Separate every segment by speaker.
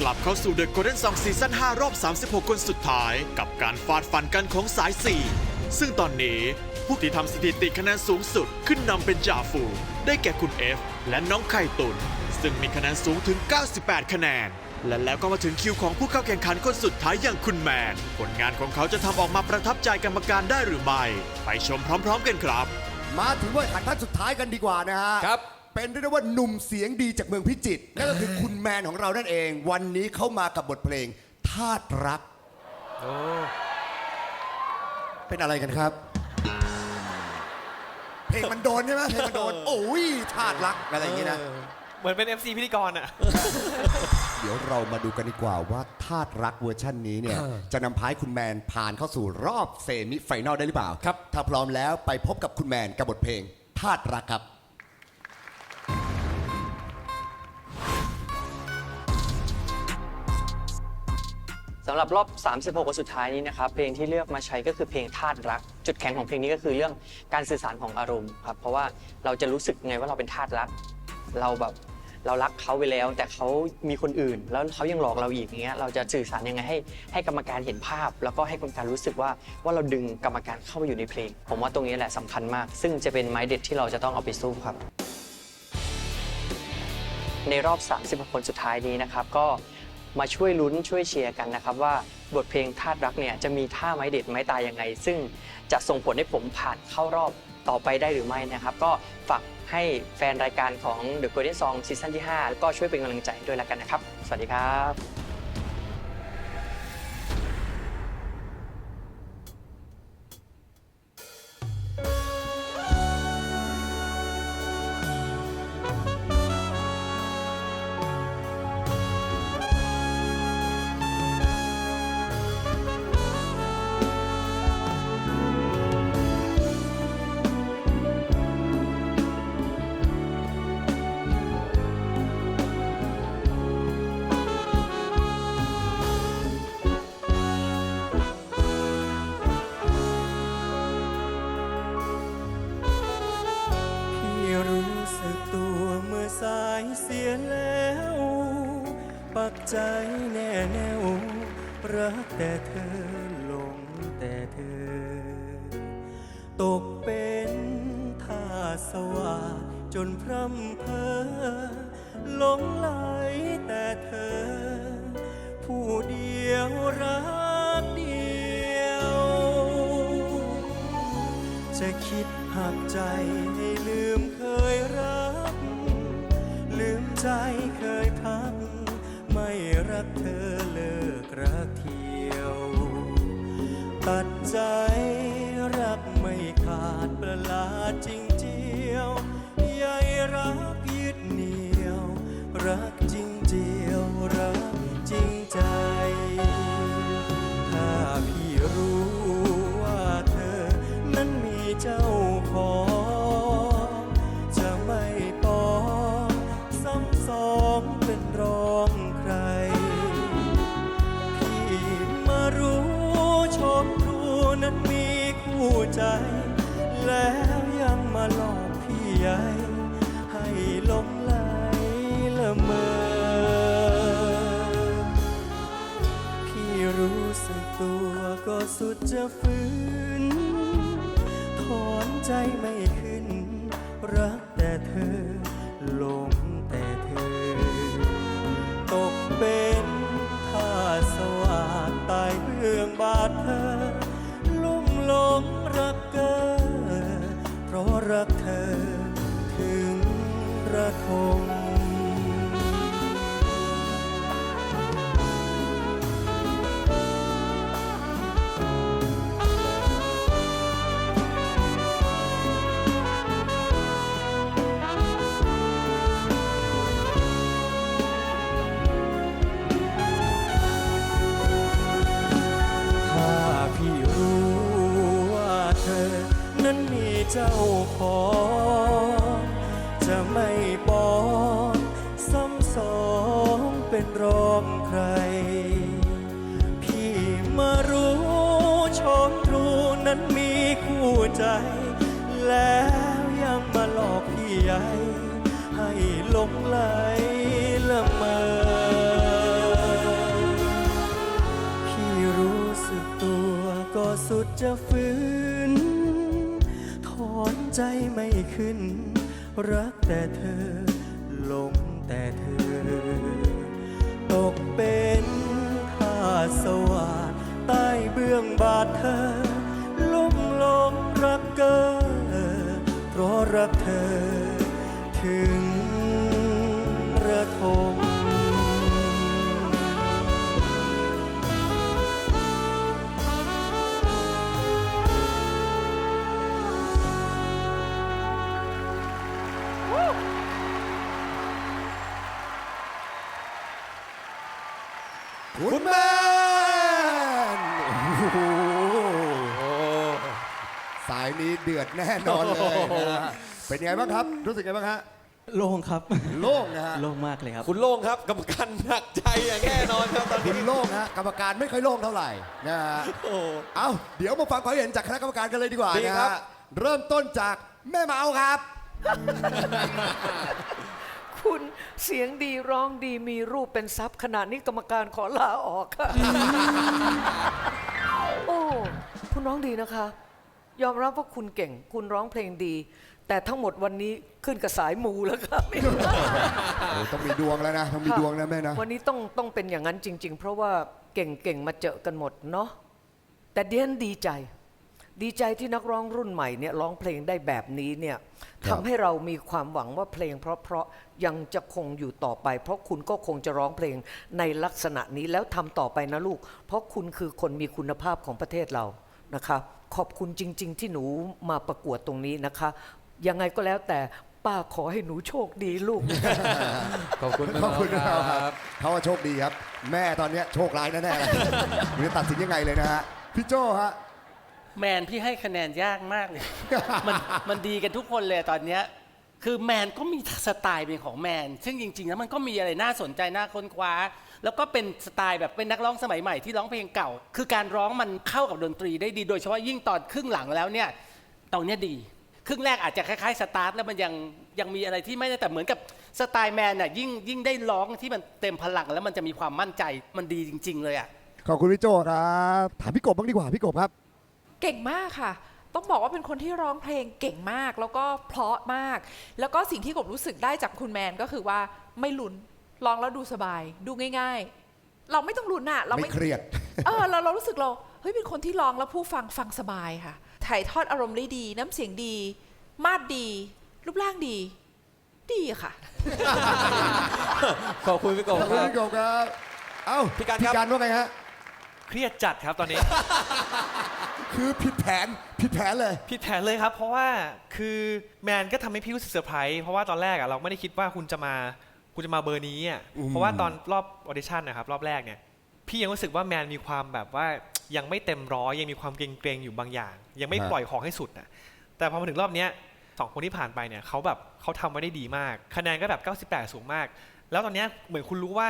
Speaker 1: กลับเข้าสู่ The Golden Song ซีซั่น5รอบ 36 คนสุดท้าย กับการฟาดฟันกันของสาย 4 ซึ่งตอนนี้ผู้ที่ทำสถิติคะแนนสูงสุดขึ้นนำเป็นจ่าฝูงได้แก่คุณ F และน้องไข่ตุน ซึ่งมีคะแนนสูงถึง 98 คะแนน และแล้วก็มาถึงคิวของผู้เข้าแข่งขันคนสุดท้ายอย่างคุณแมน ผลงานของเขาจะทำออกมาประทับใจกรรมการได้หรือไม่ ไปชมพร้อม ๆ กันครับ
Speaker 2: มาถึงผู้แข่งขันท่านสุดท้ายกันดีกว่านะฮะ
Speaker 3: ครับ
Speaker 2: เป็นเรียกได้ว่าหนุ่มเสียงดีจากเมืองพิจิตรนั่นก็คือคุณแมนของเรานั่นเอง วันนี้เขามากับบทเพลงทาตรัก เป็นอะไรกันครับ เพลงมันโดนใช่ไหมเพลงมันโดน โอ้ยทาตรักอะไรอย่างงี้นะ
Speaker 3: เหมือนเป็น FC พิธีกรอะ
Speaker 2: เดี๋ยวเรามาดูกันดีกว่าว่าทาตรักเวอร์ชันนี้เนี่ย จะนำพายคุณแมนผ่านเข้าสู่รอบเซมิไฟแนลได้หรือเปล่า
Speaker 3: ครับ
Speaker 2: ถ้าพร้อมแล้วไปพบกับคุณแมนกับบทเพลงทาตรักครับ
Speaker 4: สำหรับรอบ 36คนสุดท้ายนี้นะครับเพลงที่เลือกมาใช้ก็คือเพลงธาตุรัก จุดแข็งของเพลงนี้ก็คือเรื่องการสื่อสารของอารมณ์ครับเพราะว่าเราจะรู้สึกไงว่าเราเป็นธาตุรัก เราแบบเรารักเขาไปแล้ว แต่เขามีคนอื่น แล้วเขายังหลอกเราอีกอย่างเงี้ยเราจะสื่อสารยังไงให้ให้กรรมการเห็นภาพ แล้วก็ให้กรรมการรู้สึกว่าว่าเราดึงกรรมการเข้ามาอยู่ในเพลง ผมว่าตรงนี้แหละสำคัญมาก ซึ่งจะเป็นไม้เด็ดที่เราจะต้องเอาไปสู้ครับ ในรอบ 36 คนสุดท้ายนี้นะครับก็ มาช่วยลุ้นช่วยเชียร์กันนะครับว่าบทเพลงธาตุรักเนี่ยจะมีท่าไม้เด็ดไม้ตายยังไง ซึ่งจะส่งผลให้ผมผ่านเข้ารอบต่อไปได้หรือไม่นะครับ ก็ฝากให้แฟนรายการของ The Golden Song ซีซั่นที่5ก็ช่วยเป็นกำลังใจด้วยละกันนะครับ สวัสดีครับ
Speaker 5: แต่เธอหลงแต่เธอ ตกเป็นท่าสว่าจนพร่ำเพอหลงไหลแต่เธอ ผู้เดียวรักเดียว จะคิดหักใจให้ลืมเคยรัก ลืมใจเคยพัก ไม่รักเธอเลิกรักที ใจ รู้สึกตัวก็สุดจะฝืนถอนใจไม่ขึ้น รักแต่เธอหลงแต่เธอ ตกเป็นท่าสวาดตายเรื่องบาดเธอ ลุ่มหลงรักเกอเพราะรักเธอถึงระทม จะฝืน ถอนใจไม่ขึ้น รักแต่เธอหลงแต่เธอ ตกเป็นข้าสวาดใต้เบื้องบาทเธอลุ่มหลงรักเกอเพราะรักเธอถึง
Speaker 2: แน่นอนเลยนะฮะเป็นไงบ้างครับ รู้สึกไงบ้างฮะ
Speaker 5: โล่งครับ
Speaker 2: โล่งนะฮะ
Speaker 5: โล่งมากเลยครับ
Speaker 3: คุณโล่งครับกรรมการหนักใจอย่างแน่นอนครับตอน
Speaker 2: คุ
Speaker 3: นี้
Speaker 2: ณโล่งฮะกรรมการไม่ค่อยโล่งเท่าไหร่นะฮะ
Speaker 3: โอ้
Speaker 2: เอาเดี๋ยวมาฟังความเห็นจากคณะกรรมการกันเลยดีกว่า
Speaker 3: ดี
Speaker 2: นะครับฮะเริ่มต้นจากแม่เมาครับ
Speaker 6: คุณเสียงดีร้องดีมีรูปเป็นทรัพย์ขนาดนี้กรรมการขอลาออกค่ะ โอ้ คุณร้องดีนะคะ ยอมรับว่าคุณเก่ง คุณร้องเพลงดี แต่ทั้งหมดวันนี้ขึ้นกับสายมูแล้วค่ะ
Speaker 2: โอ้ต้องมีดวงแล้วนะ ต้องมีดวงนะแม่นะ
Speaker 6: วันนี้ต้องต้องเป็นอย่างนั้นจริง ๆ เพราะว่าเก่งๆมาเจอกันหมดเนาะแต่เดียนดีใจ ดีใจที่นักร้องรุ่นใหม่เนี่ยร้องเพลงได้แบบนี้เนี่ย
Speaker 2: ครับ
Speaker 6: ทำให้เรามีความหวังว่าเพลง เพราะๆยังจะคงอยู่ต่อไป เพราะคุณก็คงจะร้องเพลงในลักษณะนี้แล้วทำต่อไปนะลูก เพราะคุณคือคนมีคุณภาพของประเทศเรานะคะ ขอบคุณจริง ๆ ที่หนูมาประกวดตรงนี้นะคะ ยังไงก็แล้วแต่ป้าขอให้หนูโชคดีลูก
Speaker 3: ขอบคุณ
Speaker 2: ขอบคุณครับเขาว่าโชคดีครับ แม่ตอนเนี้ยโชคร้ายแน่ๆเลยหรือตัดสินยังไงเลยนะฮะพี่โจฮะ
Speaker 7: แมนพี่ให้คะแนนยากมากเลย มันมันดีกันทุกคนเลยตอนเนี้ย คือแมนก็มีสไตล์เป็นของแมน ซึ่งจริงๆแล้วมันก็มีอะไรน่าสนใจน่าค้นคว้า แล้วก็เป็นสไตล์แบบเป็นนักร้องสมัยใหม่ที่ร้องเพลงเก่า คือการร้องมันเข้ากับดนตรีได้ดี โดยเฉพาะยิ่งตอนครึ่งหลังแล้วเนี่ยตรงเนี้ยดี ครึ่งแรกอาจจะคล้ายๆสตาร์ทแล้วมันยังยังมีอะไรที่ไม่ได้แต่เหมือนกับสไตล์แมนน่ะยิ่งยิ่งได้ร้องที่มันเต็มพลังแล้วมันจะมีความมั่นใจมันดีจริง ๆ เลยอะ
Speaker 2: ขอบคุณพี่โจครับ ถามพี่กบบ้างดีกว่าพี่กบครับ
Speaker 8: เก่งมากค่ะ ต้องบอกว่าเป็นคนที่ร้องเพลงเก่งมาก แล้วก็เพราะมาก แล้วก็สิ่งที่กบรู้สึกได้จากคุณแมนก็คือว่าไม่ลุ้นร้องแล้วดูสบาย ดูง่าย ๆ เราไม่ต้องลุ้นอะเรา
Speaker 2: ไม่
Speaker 8: ไม่
Speaker 2: เครียด
Speaker 8: เออเราเรารู้สึกเราเฮ้ยเป็นคนที่ร้องแล้วผู้ฟังฟังสบายค่ะ ถ่ายทอดอารมณ์ได้ดี น้ำเสียงดี มาดดี รูปร่างดี ดีอะค่ะ
Speaker 3: ขอบคุณพี่ก
Speaker 2: ข
Speaker 3: บ
Speaker 2: อบ
Speaker 3: ค
Speaker 2: คุณ
Speaker 3: รับ
Speaker 2: พี่กบครับ เอ้า
Speaker 3: พี่การครับ
Speaker 2: พี่การว่าไงฮะ
Speaker 3: เครียดจัดครับตอนนี้
Speaker 2: คือผิดแผนผิดแผนเลย
Speaker 9: ผิดแผนเลยครับ เพราะว่าคือแมนก็ทำให้พี่รู้สึกเซอร์ไพรส์เพราะว่าตอนแรกอะเราไม่ได้คิดว่าคุณจะมาคุณจะมาเบอร์นี้อะ
Speaker 2: อืม
Speaker 9: เพราะว่าตอนรอบออดิชั่นนะครับรอบแรกเนี่ย พี่ยังรู้สึกว่าแมนมีความแบบว่ายังไม่เต็มร้อยยังมีความเกรงๆอยู่บางอย่าง ยังไม่ปล่อยของให้สุดนะแต่พอมาถึงรอบเนี้ยสองคนที่ผ่านไปเนี่ยเขาแบบเขาทำไว้ได้ดีมาก คะแนนก็แบบ 98 สูงมาก แล้วตอนเนี้ยเหมือนคุณรู้ว่า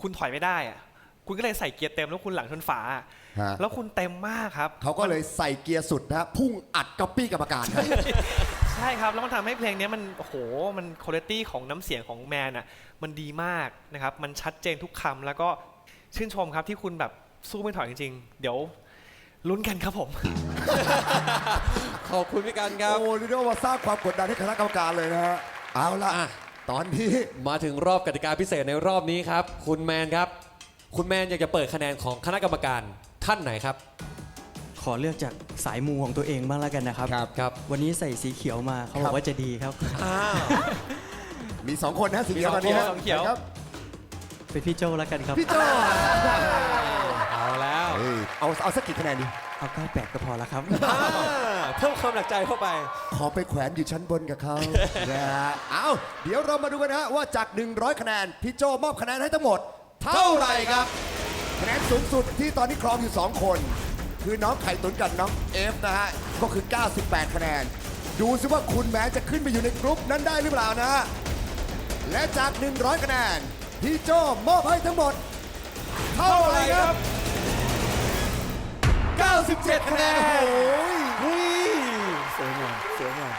Speaker 9: คุณถอยไม่ได้อะคุณก็เลยใส่เกียร์เต็มแล้วคุณหลังชนฝาอะ
Speaker 2: ฮะ
Speaker 9: แล้วคุณเต็มมากครับ
Speaker 2: เขาก็เลยใส่เกียร์สุดนะฮะพุ่งอัดก๊อปปี้กรรมการครับ
Speaker 9: ใช่ครับ แล้วมันทำให้เพลงเนี้ยมันโอ้โหมันคุณภาพของน้ำเสียงของแมนอะมันดีมากนะครับ มันชัดเจนทุกคำแล้วก็ชื่นชมครับที่คุณแบบสู้ไม่ถอยจริงๆ เดี๋ยวลุ้นกันครับผม
Speaker 3: ขอบคุณพี่การครับ
Speaker 2: โอ้นี่เรียกว่าสร้างความกดดันให้คณะกรรมการเลยนะฮะ เอาละ
Speaker 10: อะ
Speaker 2: ตอนนี้
Speaker 10: มาถึงรอบกติกาพิเศษในรอบนี้ครับ คุณแมนครับ คุณแมนอยากจะเปิดคะแนนของคณะกรรมการ ท่านไหนครับ
Speaker 5: ขอเลือกจากสายมูของตัวเองบ้างแล้วกันนะครับ
Speaker 2: ครับ ครับ
Speaker 5: วันนี้ใส่สีเขียวมาเขาบ
Speaker 2: ครั
Speaker 5: อบ กว่าจะดีครับ
Speaker 2: มีสองคนนะสีเขียวตอนนี้ฮะ
Speaker 9: สองเขียว
Speaker 2: ครับ
Speaker 5: เป็นพี่โจแล้วกันครับ
Speaker 2: พี่โจ
Speaker 3: เอาแล้ว
Speaker 2: เฮ้ยเอาเอาสักกี่คะแนนดี
Speaker 5: เอา98ก็พอแล้วครับ
Speaker 3: อ่าเพิ่มความหนักใจเข้าไป
Speaker 2: ขอไปแขวนอยู่ชั้นบนกับเขา นะฮะเอาเดี๋ยวเรามาดูกันนะฮะว่าจาก 100 คะแนน พี่โจมอบคะแนนให้ทั้งหมด เท่าไหร่ครับ คะแนนสูงสุดที่ตอนนี้ครองอยู่ 2 คน คือน้องไข่ตุนกับน้องเอฟนะฮะ ก็คือ 98 คะแนน ดูซิว่าคุณแม้จะขึ้นไปอยู่ในกรุ๊ปนั้นได้หรือเปล่านะฮะและจาก 100 คะแนน พี่โจมอบให้ทั้งหมด เท่าไหร่ครับ
Speaker 3: 97 คะแนน
Speaker 2: โอ้ย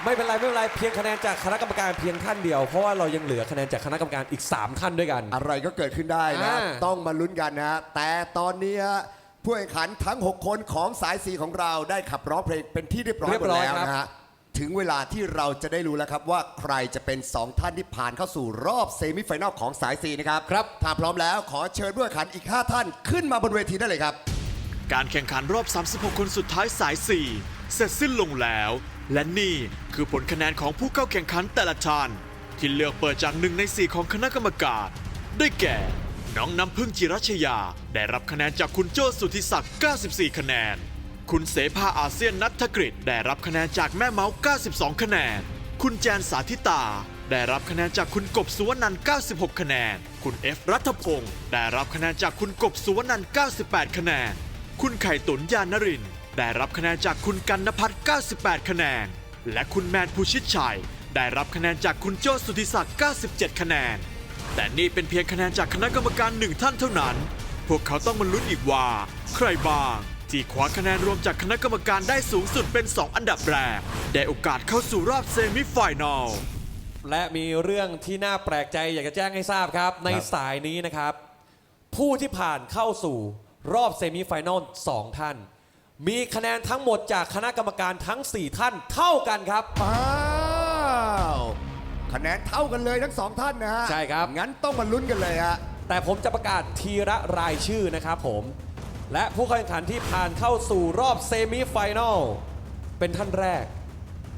Speaker 10: ไม่เป็นไรไม่เป็นไรเพียงคะแนนจากคณะกรรมการเพียงท่านเดียว เพราะว่าเรายังเหลือคะแนนจากคณะกรรมการอีก 3 ท่านด้วยกัน
Speaker 2: อะไรก็เกิดขึ้นได้นะ
Speaker 10: อ่า
Speaker 2: ต้องมาลุ้นกันนะฮะแต่ตอนนี้ฮะผู้แข่งขันทั้ง 6 คนของสายสีของเราได้ขับร้องเพลงเป็นที่เรียบร้อย
Speaker 10: เรีย
Speaker 2: หม
Speaker 10: บ
Speaker 2: ด
Speaker 10: ร้อย
Speaker 2: แล้ว
Speaker 10: ครับ
Speaker 2: นะฮะถึงเวลาที่เราจะได้รู้แล้วครับว่าใครจะเป็น 2 ท่านที่ผ่านเข้าสู่รอบเซมิไฟแนลของสายสีนะครับ
Speaker 10: ครับ
Speaker 2: ถ้าพร้อมแล้วขอเชิญผู้แข่งขันอีก 5 ท่านขึ้นมาบนเวทีได้เลยครับ
Speaker 1: การแข่งขันรอบ 36 คนสุดท้ายสาย 4 เสร็จสิ้นลงแล้ว และนี่คือผลคะแนนของผู้เข้าแข่งขันแต่ละท่าน ที่เลือกเปิดจากหนึ่งใน4ของคณะกรรมการ ได้แก่ น้องน้ำพึ่งจิรัชยา ได้รับคะแนนจากคุณโจ้สุทธิศักดิ์ 94 คะแนน คุณเสภาอาเซียนนัทกฤษได้รับคะแนนจากแม่เมาส์92 คะแนน คุณแจนสาธิตา ได้รับคะแนนจากคุณกบสุวรรณันท์96 คะแนน คุณเอฟรัฐพงศ์ได้รับคะแนนจากคุณกบสุวรรณันท์98 คะแนน คุณไข่ตุนยานนรินทร์ ได้รับคะแนนจากคุณกันนพัฒน์98 คะแนน และคุณแมนภูชิตชัย ได้รับคะแนนจากคุณโจสุธิศักดิ์97 คะแนน แต่นี่เป็นเพียงคะแนนจากคณะกรรมการหนึ่งท่านเท่านั้น พวกเขาต้องมาลุ้นอีกว่า ใครบ้างที่คว้าคะแนนรวมจากคณะกรรมการได้สูงสุดเป็น 2 อันดับแรก ได้โอกาสเข้าสู่รอบเซมิไฟแนล
Speaker 10: และมีเรื่องที่น่าแปลกใจอยากจะแจ้งให้ทราบครับ ในสายนี้นะครับ ผู้ที่ผ่านเข้าสู่รอบเซมิไฟแนล2ท่าน มีคะแนนทั้งหมดจากคณะกรรมการทั้ง 4 ท่านเท่ากันครับ
Speaker 2: อ้าวคะแนนเท่ากันเลยทั้งสองท่านนะฮะ
Speaker 10: ใช่ครับ
Speaker 2: งั้นต้องมาลุ้นกันเลยฮะ
Speaker 10: แต่ผมจะประกาศทีละรายชื่อนะครับผม และผู้แข่งขันที่ผ่านเข้าสู่รอบเซมิไฟแนลเป็นท่านแรก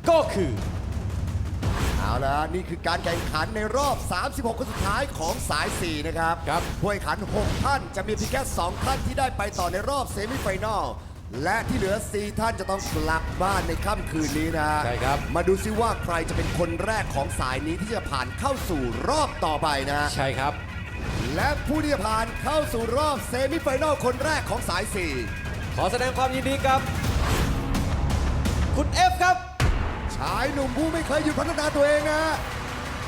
Speaker 10: ก็คือ
Speaker 2: เอาละนี่คือการแข่งขันในรอบ 36 คนสุดท้ายของสาย 4 นะครับ
Speaker 10: ครับ
Speaker 2: ผู้แข่งขัน 6 ท่านจะมีเพียงแค่ 2 ท่านที่ได้ไปต่อในรอบเซมิไฟแนล และที่เหลือ 4 ท่านจะต้องกลับบ้านในค่ำคืนนี้นะ
Speaker 10: ใช่ครับ
Speaker 2: มาดูซิว่าใครจะเป็นคนแรกของสายนี้ที่จะผ่านเข้าสู่รอบต่อไปนะ
Speaker 10: ใช่ครับ
Speaker 2: และผู้ที่จะผ่านเข้าสู่รอบเซมิไฟแนลคนแรกของสาย4
Speaker 10: ขอแสดงความยินดีกับ คุณเอฟครับ
Speaker 2: ชายหนุ่มผู้ไม่เคยหยุดพัฒนาตัวเองนะ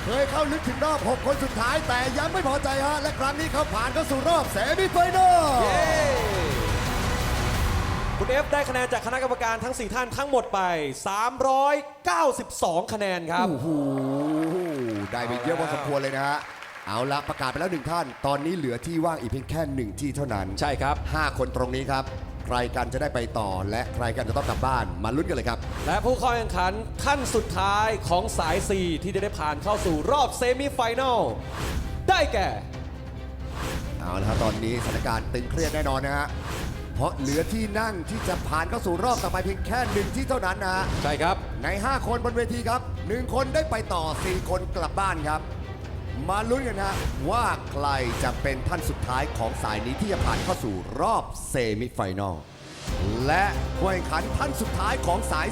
Speaker 2: เคยเข้าลึกถึงรอบ 6 คนสุดท้ายแต่ยังไม่พอใจฮะ และครั้งนี้เขาผ่านเข้าสู่รอบเซมิไฟแนล
Speaker 10: คุณเอฟได้คะแนนจากคณะกรรมการทั้ง 4 ท่านทั้งหมดไป 392 คะแนนครับ
Speaker 2: โอ้โหได้ไปเยอะพอสมควรเลยนะฮะ เอาละประกาศไปแล้วหนึ่งท่าน ตอนนี้เหลือที่ว่างอีกเพียงแค่หนึ่งที่เท่านั้น
Speaker 10: ใช่ครับ
Speaker 2: 5คนตรงนี้ครับ ใครกันจะได้ไปต่อ และใครกันจะต้องกลับบ้าน มาลุ้นกันเลยครับ
Speaker 10: และผู้เข้าแข่งขันขั้นสุดท้ายของสาย 4 ที่จะได้ผ่านเข้าสู่รอบเซมิไฟแนลได้แก่
Speaker 2: เอาละครับตอนนี้สถานการณ์ตึงเครียดแน่นอนนะฮะ เพราะเหลือที่นั่งที่จะผ่านเข้าสู่รอบต่อไปเพียงแค่หนึ่งที่เท่านั้นนะฮะ
Speaker 10: ใช่ครับ
Speaker 2: ใน 5 คนบนเวทีครับ 1 คนได้ไปต่อ 4 คนกลับบ้านครับ มาลุ้นกันนะว่าใครจะเป็นท่านสุดท้ายของสายนี้ที่จะผ่านเข้าสู่รอบเซมิไฟแนลและผู้แข่งขันท่านสุดท้ายของสาย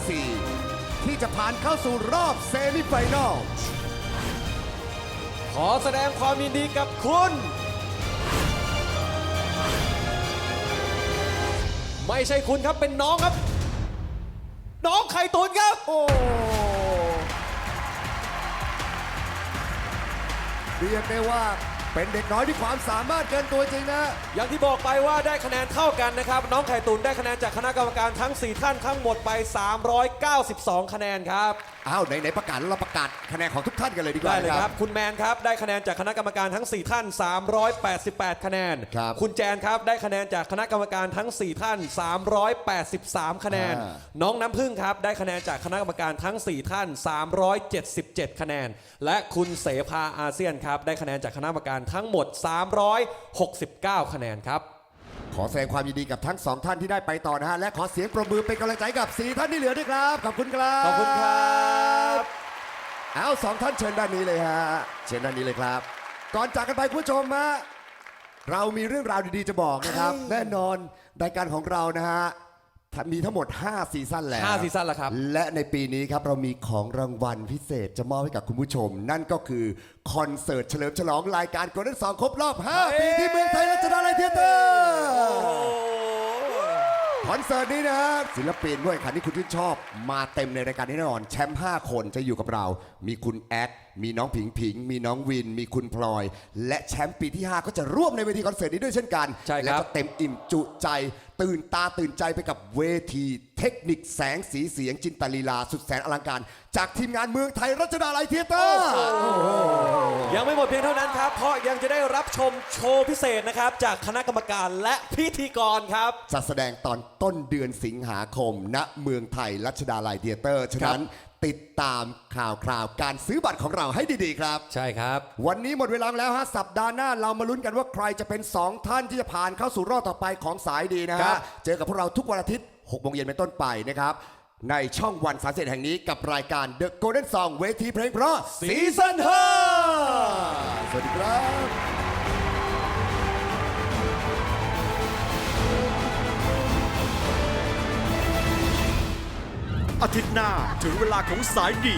Speaker 2: 4 ที่จะผ่านเข้าสู่รอบเซมิไฟแนล
Speaker 10: ขอแสดงความยินดีกับคุณ ไม่ใช่คุณครับเป็นน้องครับ น้องไข่ตุนครับ
Speaker 2: โอ้เรียกได้ว่าเป็นเด็กน้อยที่ความสามารถเกินตัวจริงนะ
Speaker 10: อย่างที่บอกไปว่าได้คะแนนเท่ากันนะครับ น้องไข่ตุนได้คะแนนจากคณะกรรมการทั้ง 4 ท่านทั้งหมดไป 392 คะแนนครับ
Speaker 2: อ้าวไหนๆประกาศแล้วเราประกาศคะแนนของทุกท่านกันเลยดีกว่า
Speaker 10: ได้เลย
Speaker 2: นะครับ
Speaker 10: คุณแมนครับ ได้คะแนนจากคณะกรรมการทั้ง 4 ท่าน 388 คะแนน
Speaker 2: ครับ
Speaker 10: คุณแจนครับ ได้คะแนนจากคณะกรรมการทั้ง 4 ท่าน 383 คะแนน
Speaker 2: อ่า
Speaker 10: น้องน้ำพึ่งครับ ได้คะแนนจากคณะกรรมการทั้ง 4 ท่าน 377 คะแนน และคุณเสภาอาเซียนครับ ได้คะแนนจากคณะกรรมการทั้งหมด 369 คะแนนครับ
Speaker 2: ขอแสดงความยินดีกับทั้งสองท่านที่ได้ไปต่อนะฮะ และขอเสียงปรบมือเป็นกำลังใจกับสีท่านที่เหลือด้วยครับ ขอบคุณครับ
Speaker 10: ขอบคุณครับ
Speaker 2: เอาสองท่านเชิญด้านนี้เลยฮะ เชิญด้านนี้เลยครับ ก่อนจากกันไปคุณผู้ชมฮะเรามีเรื่องราวดีๆจะบอกนะครับ แน่นอนรายการของเรานะฮะ มีทั้งหมด 5 ซีซั่นแล้ว
Speaker 10: ห้าซีซั่นแล้วครับ
Speaker 2: และในปีนี้ครับเรามีของรางวัลพิเศษจะมอบให้กับคุณผู้ชม นั่นก็คือ คอนเสิร์ตเฉลิมฉลองรายการโกลเด้นสองครบรอบ 5 ปีที่เมืองไทยรัชดาลัยเทียเตอร์คอนเสิร์ตนี้นะฮะศิลปินด้วยคันที่คุณชื่นชอบ มาเต็มในรายการนี้แน่นอน แชมป์5คนจะอยู่กับเรา มีคุณแอด มีน้องผิงผิง มีน้องวิน มีคุณพลอย และแชมป์ปีที่ 5 ก็จะร่วมในเวทีคอนเสิร์ตนี้ด้วยเช่นกัน
Speaker 10: ใช่ครับ
Speaker 2: และจะเต็มอิ่มจุใจ ตื่นตาตื่นใจไปกับเวทีเทคนิคแสงสีเสียงจินตลีลาสุดแสนอลังการ จากทีมงานเมืองไทยรัชดาลัยเทียเตอร์
Speaker 10: อย่ายังไม่หมดเพียงเท่านั้นครับ เพราะยังจะได้รับชมโชว์พิเศษนะครับ จากคณะกรรมการและพิธีกรครับ
Speaker 2: จัดแสดงตอนต้นเดือนสิงหาคม ณ เมืองไทยรัชดาลัยเธียเตอร์ ฉะนั้น ติดตามข่าวคราวการซื้อบัตรของเราให้ดีๆครับ
Speaker 10: ใช่ครับ
Speaker 2: วันนี้หมดเวลาแล้วฮะสัปดาห์หน้าเรามาลุ้นกันว่าใครจะเป็น 2 ท่านที่จะผ่านเข้าสู่รอบต่อไปของสายดีนะ
Speaker 10: ครั
Speaker 2: ฮะ
Speaker 10: บ
Speaker 2: เจอกับพวกเราทุกวันอาทิตย์6โมงเย็นเป็นต้นไปนะครับ ในช่องวันสาเสแห่งนี้กับรายการ The Golden Song เวทีเพลงเพราะซีซั่น5สวัสดีครับ
Speaker 1: อาทิตย์หน้าถึงเวลาของสายดี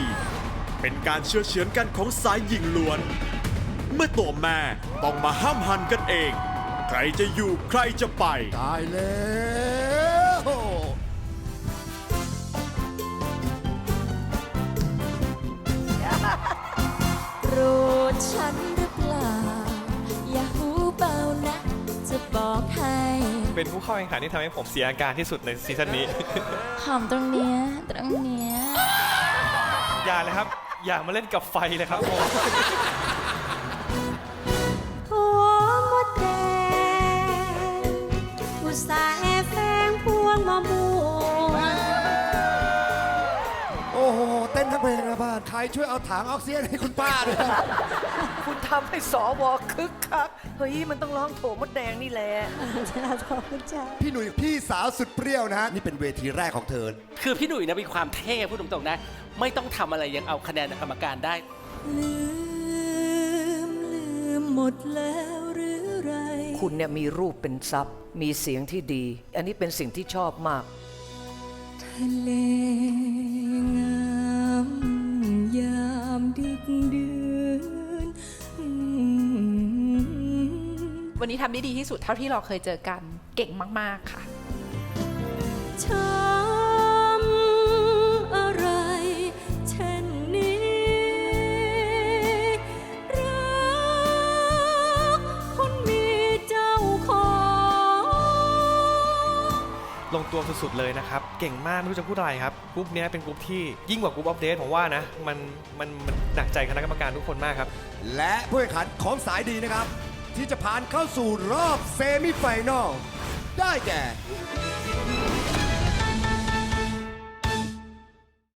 Speaker 1: เป็นการเชื่อเฉือนกันของสายหญิงล้วน เมื่อตัวแม่ต้องมาห้ามหันกันเอง ใครจะอยู่ใครจะไป
Speaker 2: ตายแล้ว
Speaker 11: โปรดฉัน เป็น
Speaker 9: ผู้เข้าแข่งขันที่ทำให้ผมเสียอาการที่สุดในซีซั่นนี้
Speaker 11: หอมตรงเนี้ยตรงเนี้ย
Speaker 9: อย่าเลยครับ อย่ามาเล่นกับไฟเลยครับผม
Speaker 2: ช่วยเอาถังออกซิเจนให้คุณป้าด้วย
Speaker 6: คุณทำให้สวคึกคัก เฮ้ย มันต้องร้องโถมดแดงนี่แหละ
Speaker 2: พี่หนุ่ยพี่สาวสุดเปรี้ยวนะฮะนี่เป็นเวทีแรกของเธอ
Speaker 7: คือพี่หนุ่ยนะมีความเท่พูดตรงๆนะ ไม่ต้องทำอะไรยังเอาคะแนนกรรมการได้
Speaker 11: ลืม ลืมหมดแล้วหรือไร
Speaker 6: คุณเนี่ยมีรูปเป็นทรัพย์ มีเสียงที่ดี อันนี้เป็นสิ่งที่ชอบมาก
Speaker 11: ทะเล ดึกดื่น
Speaker 8: วันนี้ทำได้ดีที่สุดเท่าที่เราเคยเจอกัน เก่งมาก ๆ ค่ะ
Speaker 9: ตัวสุดๆเลยนะครับ เก่งมากไม่รู้จะพูดอะไรครับกรุ๊ปนี้เป็นกรุ๊ปที่ยิ่งกว่ากรุ๊ปอัปเดตผมว่านะมันมันมันหนักใจคณะกรรมการทุกคนมากครับ
Speaker 2: และผู้แข่งขันของสายดีนะครับ ที่จะผ่านเข้าสู่รอบเซมิไฟแนลได้แก่